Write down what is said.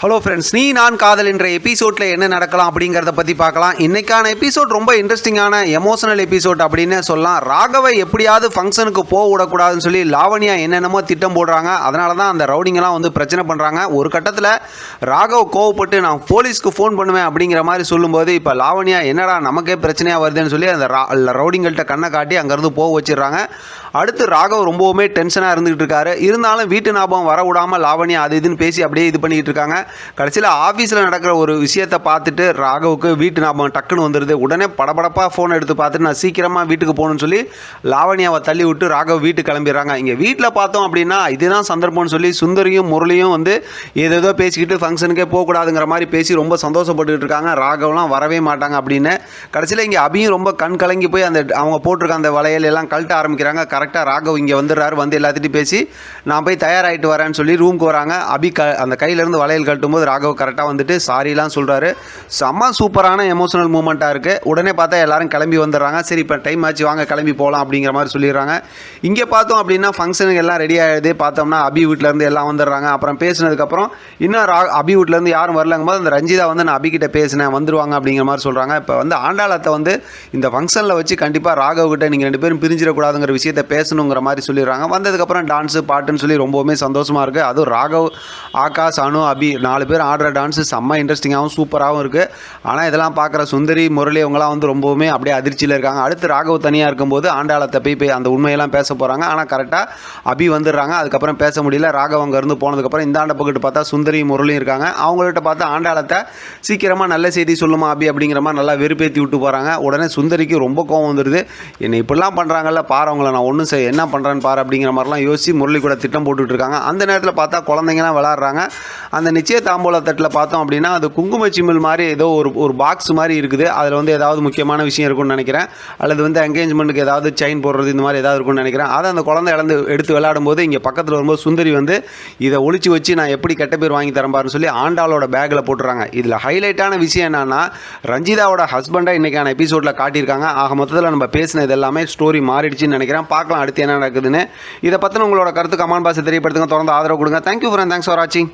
Hello friends நீ நான் காதல் என்ற எபிசோடில் என்ன நடக்கலாம் அப்படிங்கிறத பற்றி பார்க்கலாம். இன்னைக்கான எபிசோட் ரொம்ப இன்ட்ரெஸ்டிங்கான எமோஷனல் எபிசோட் அப்படின்னு சொல்லலாம். ராகவை எப்படியாவது ஃபங்க்ஷனுக்கு போக விடக்கூடாதுன்னு சொல்லி லாவணியா என்னென்னமோ திட்டம் போடுறாங்க. அதனால தான் அந்த ரவுடிங்கெல்லாம் வந்து பிரச்சனை பண்ணுறாங்க ஒரு கட்டத்தில் ராகவ் கோவப்பட்டு நான் போலீஸ்க்கு ஃபோன் பண்ணுவேன் அப்படிங்கிற மாதிரி சொல்லும்போது இப்போ லாவணியா என்னடா நமக்கே பிரச்சனையாக வருதுன்னு சொல்லி அந்த ரா ரவுடிங்கள்ட்ட கண்ணை காட்டி அங்கேருந்து போக வச்சிடுறாங்க. அடுத்து ராகவ் ரொம்பவுமே டென்ஷனாக இருந்துகிட்டு இருக்காரு. இருந்தாலும் வீட்டு ஞாபகம் வர விடாமல் லாவணியா அது இதுன்னு பேசி அப்படியே இது பண்ணிகிட்டு இருக்காங்க. கடைசியில் ஆஃபீஸில் நடக்கிற ஒரு விஷயத்தை பார்த்துட்டு ராகவுக்கு வீட்டு ஞாபகம் டக்குன்னு வந்துடுது உடனே படபடப்பாக ஃபோன் எடுத்து பார்த்துட்டு நான் சீக்கிரமாக வீட்டுக்கு போகணும்னு சொல்லி லாவணியாவை தள்ளி விட்டு ராகவ் வீட்டுக்கு கிளம்பிடுறாங்க. இங்கே வீட்டில் பார்த்தோம் அப்படின்னா இதுதான் சந்தர்ப்பம்னு சொல்லி சுந்தரியும் முரளியும் வந்து ஏதேதோ பேசிக்கிட்டு ஃபங்க்ஷனுக்கே போகக்கூடாதுங்கிற மாதிரி பேசி ரொம்ப சந்தோஷப்பட்டுக்கிட்டு இருக்காங்க. ராகவ்லாம் வரவே மாட்டாங்க அப்படின்னு. கடைசியில் இங்கே அபியும் ரொம்ப கண் கலங்கி போய் அந்த அவங்க போட்டிருக்க அந்த வளையல் எல்லாம் கழட்ட ஆரம்பிக்கிறாங்க. கரெக்டாக ராகவ் இங்கே வந்துடுறாரு. வந்து எல்லாத்திட்டையும் பேசி நான் போய் தயாராகிட்டு வரேன்னு சொல்லி ரூமுக்கு வராங்க. அபி க அந்த கையிலேருந்து வளையல் கழட்டும் போது ராகவ் கரெக்டாக வந்துட்டு சாரிலாம் சொல்கிறாரு செம்ம சூப்பரான எமோஷனல் மூமெண்ட்டாக இருக்குது உடனே பார்த்தா எல்லாரும் கிளம்பி வந்துடுறாங்க. சரி இப்போ டைம் ஆச்சு வாங்க கிளம்பி போகலாம் அப்படிங்கிற மாதிரி சொல்லிடுறாங்க. இங்கே பார்த்தோம் அப்படின்னா ஃபங்க்ஷனுக்கு எல்லாம் ரெடி ஆகிடுது பார்த்தோம்னா அபி வீட்டிலேருந்து எல்லாம் வந்துடுறாங்க. அப்புறம் பேசினதுக்கப்புறம் இன்னும் ரா அபி வீட்டிலேருந்து யாரும் வரலங்கும் போது அந்த ரஞ்சிதா வந்து நான் அபிகிட்ட பேசினேன் வந்துருவாங்க அப்படிங்கிற மாதிரி சொல்கிறாங்க இப்போ வந்து ஆண்டாளத்தை வந்து இந்த ஃபங்க்ஷனில் வச்சு கண்டிப்பாக ராகவ் கிட்ட நீங்கள் ரெண்டு பேரும் பிரிஞ்சிடக்கூடாதுங்கிற விஷயத்தை பேசணுங்கிற மாதிரி சொல்லிடுறாங்க. வந்ததுக்கப்புறம் டான்ஸு பாட்டுன்னு சொல்லி ரொம்பவுமே சந்தோஷமாக இருக்குது அதுவும் ராகவ் ஆகாஷ் அனு அபி நாலு பேர் ஆடுற டான்ஸு செம்ம இன்ட்ரெஸ்டிங்காகவும் சூப்பராகவும் இருக்குது ஆனால் இதெல்லாம் பார்க்குற சுந்தரி முரளி அவங்களாம் வந்து ரொம்பவுமே அப்படியே அதிர்ச்சியில் இருக்காங்க. அடுத்து ராகவ் தனியாக இருக்கும்போது ஆண்டாளத்தை போய் போய் அந்த உண்மையெல்லாம் பேச போகிறாங்க ஆனால் கரெக்டாக அபி வந்துடுறாங்க. அதுக்கப்புறம் பேச முடியல. ராகவ் அங்கே இருந்து போனதுக்கப்புறம் இந்த ஆண்ட பக்கத்து பார்த்தா சுந்தரி முரளியும் இருக்காங்க. அவங்கள்ட்ட பார்த்தா ஆண்டாளத்தை சீக்கிரமாக நல்ல செய்தி சொல்லுமா அபி அப்படிங்கிற மாதிரி நல்லா வெறுப்பேற்றி விட்டு போகிறாங்க உடனே சுந்தரிக்கு ரொம்ப கோவம் வந்துடுது என்னை இப்படிலாம் பண்ணுறாங்கல்ல பாரு அவங்கள நான் ஒன்றும் செய் என்ன பண்ணுறேன்னு பாரு அப்படிங்கிற மாதிரிலாம் யோசிச்சு முரளி கூட திட்டம் போட்டுட்ருக்காங்க அந்த நேரத்தில் பார்த்தா குழந்தைங்கலாம் விளாட்றாங்க அந்த நிச்சய தாம்பூல தட்டில் பார்த்தோம் அப்படின்னா அது குங்கும சிமிழ் மாதிரி ஏதோ ஒரு ஒரு பாக்ஸ் மாதிரி இருக்குது. அதில் வந்து ஏதாவது முக்கியமான விஷயம் இருக்கும்னு நினைக்கிறேன். அல்லது வந்து என்கேஜ்மெண்ட்டுக்கு ஏதாவது செயின் போடுறது இந்த மாதிரி ஏதாவது இருக்கும்னு நினைக்கிறேன். அதை அந்த குழந்தை இழந்து எடுத்து விளையாடும் போது இங்கே பக்கத்தில் வரும்போது சுந்தரி வந்து இதை ஒழிச்சு வச்சு நான் எப்படி கெட்ட பேர் வாங்கி தரேன் பாருன்னு சொல்லி ஆண்டாளோட பேக்கில் போட்டுறாங்க. இதில் ஹைலைட்டான விஷயம் என்னன்னா ரஞ்சிதாவோட ஹஸ்பண்டாக இன்றைக்கான எபிசோடில் காட்டியிருக்காங்க. ஆக மொத்தத்தில் நம்ம பேசினது எல்லாமே ஸ்டோரி மாறிடுச்சுன்னு நினைக்கிறேன். பார்க்கலாம் அடுத்து என்ன நடக்குதுன்னு. இதை பற்றின உங்களோட கருத்து கமான் பாசை தெரியப்படுத்துங்க. தொடர்ந்து ஆதரவு கொடுங்க. தேங்க்யூ ஃபார் தேங்க்ஸ் ஃபார் வாட்சிங்